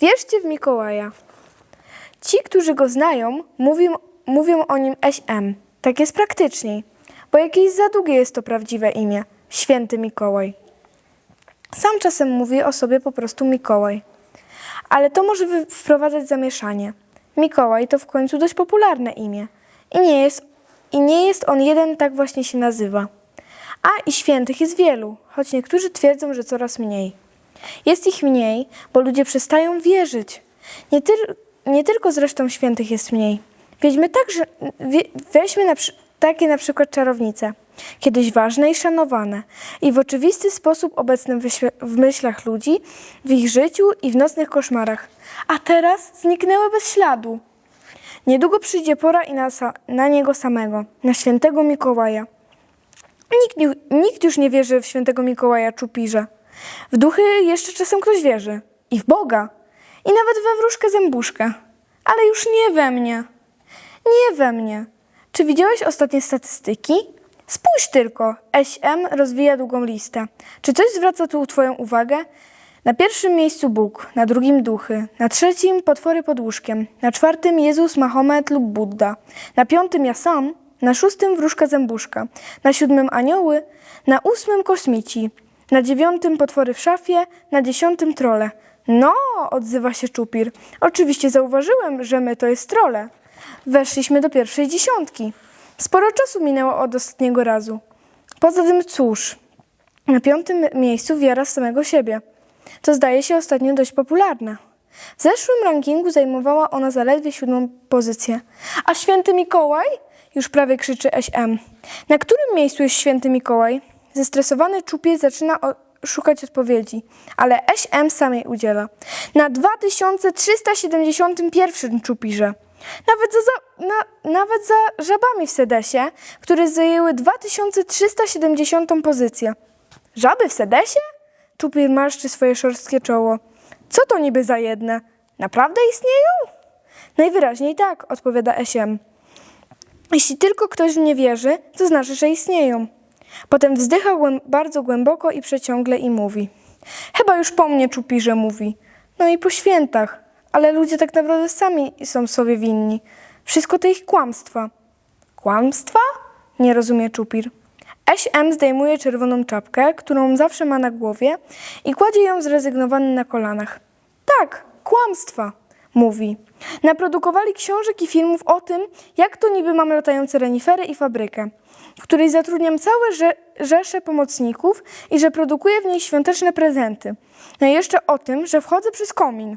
Wierzcie w Mikołaja. Ci, którzy go znają, mówią, mówią o nim SM. Tak jest praktyczniej, bo jakieś za długie jest to prawdziwe imię Święty Mikołaj. Sam czasem mówi o sobie po prostu Mikołaj. Ale to może wprowadzać zamieszanie. Mikołaj to w końcu dość popularne imię i nie jest, i nie jest on jeden, tak właśnie się nazywa. A i świętych jest wielu, choć niektórzy twierdzą, że coraz mniej. Jest ich mniej, bo ludzie przestają wierzyć. Nie, tyl- nie tylko zresztą świętych jest mniej. Weźmy, także, weźmy na, takie na przykład czarownice, kiedyś ważne i szanowane, i w oczywisty sposób obecne w, w myślach ludzi, w ich życiu i w nocnych koszmarach. A teraz zniknęły bez śladu. Niedługo przyjdzie pora i na, na niego samego, na świętego Mikołaja. Nikt, nikt już nie wierzy w świętego Mikołaja Czupirza. W duchy jeszcze czasem ktoś wierzy. I w Boga. I nawet we wróżkę zębuszkę. Ale już nie we mnie. Nie we mnie. Czy widziałeś ostatnie statystyki? Spójrz tylko. SM rozwija długą listę. Czy coś zwraca tu Twoją uwagę? Na pierwszym miejscu Bóg, na drugim duchy, na trzecim potwory pod łóżkiem, na czwartym Jezus, Mahomet lub Buddha, na piątym ja sam, na szóstym wróżka zębuszka, na siódmym anioły, na ósmym kosmici, na dziewiątym potwory w szafie, na dziesiątym trole. No, odzywa się Czupir. Oczywiście zauważyłem, że my to jest trole. Weszliśmy do pierwszej dziesiątki. Sporo czasu minęło od ostatniego razu. Poza tym cóż, na piątym miejscu wiara w samego siebie. To zdaje się ostatnio dość popularne. W zeszłym rankingu zajmowała ona zaledwie siódmą pozycję. A święty Mikołaj? Już prawie krzyczy SM. Na którym miejscu jest święty Mikołaj? Zestresowany czupie zaczyna szukać odpowiedzi, ale SM samej udziela. Na 2371 czupirze. Nawet za, na, nawet za żabami w Sedesie, które zajęły 2370 pozycję. Żaby w Sedesie? Czupir marszczy swoje szorstkie czoło. Co to niby za jedne? Naprawdę istnieją? Najwyraźniej tak, odpowiada SM. Jeśli tylko ktoś w nie wierzy, to znaczy, że istnieją. Potem wzdycha bardzo głęboko i przeciągle i mówi. Chyba już po mnie czupirze mówi. No i po świętach. Ale ludzie tak naprawdę sami są sobie winni. Wszystko to ich kłamstwa. Kłamstwa? Nie rozumie czupir. SM zdejmuje czerwoną czapkę, którą zawsze ma na głowie i kładzie ją zrezygnowany na kolanach. Tak, kłamstwa, mówi. Naprodukowali książek i filmów o tym, jak to niby mam latające renifery i fabrykę, w której zatrudniam całe rze- rzesze pomocników i że produkuję w niej świąteczne prezenty. No i jeszcze o tym, że wchodzę przez komin.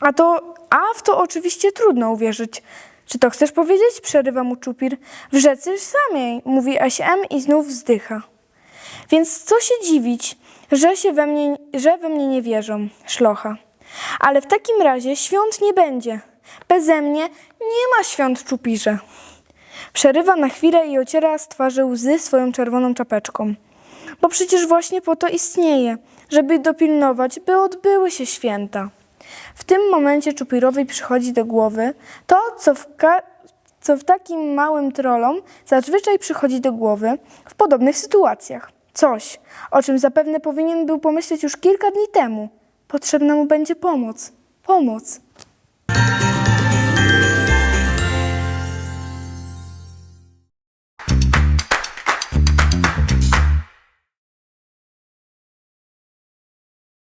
A to, a w to oczywiście trudno uwierzyć. Czy to chcesz powiedzieć? Przerywa mu czupir. W rzece samej, mówi SM i znów wzdycha. Więc co się dziwić, że, się we mnie, że we mnie nie wierzą, szlocha. Ale w takim razie świąt nie będzie. Beze mnie nie ma świąt czupirze. Przerywa na chwilę i ociera z twarzy łzy swoją czerwoną czapeczką. Bo przecież właśnie po to istnieje, żeby dopilnować, by odbyły się święta. W tym momencie Czupirowi przychodzi do głowy to, co w, co w takim małym trollom zazwyczaj przychodzi do głowy w podobnych sytuacjach. Coś, o czym zapewne powinien był pomyśleć już kilka dni temu. Potrzebna mu będzie pomoc. Pomoc.